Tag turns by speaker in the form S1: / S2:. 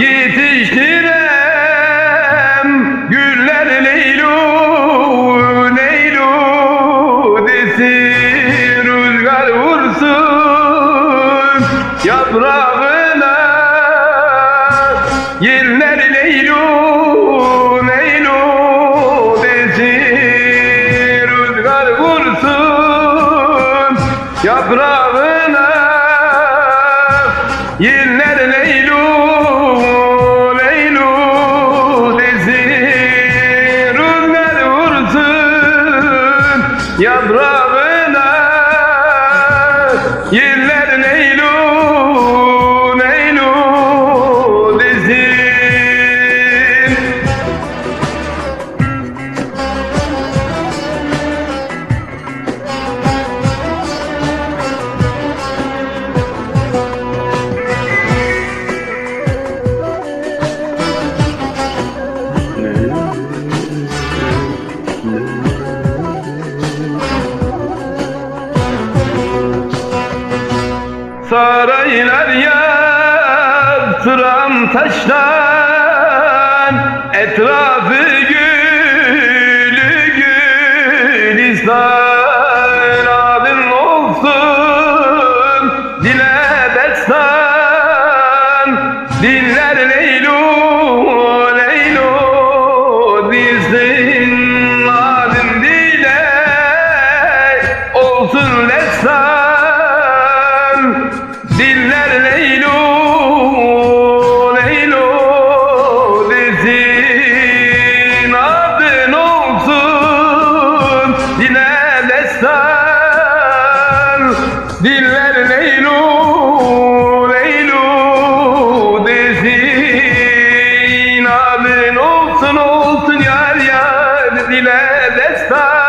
S1: yetiştirem Güller leylu leylu desin Rüzgar vursun yaprağına. Yeller leylu yaprağına yaprağına Yeller Saraylar yaptıram taştan. Etrafı gülü gülistan Adın olsun. Dile destan. Diller leylu leylu dizin Adın dile olsun destan destan Diller leylu leylu desin Adın olsun olsun yar yar dile destan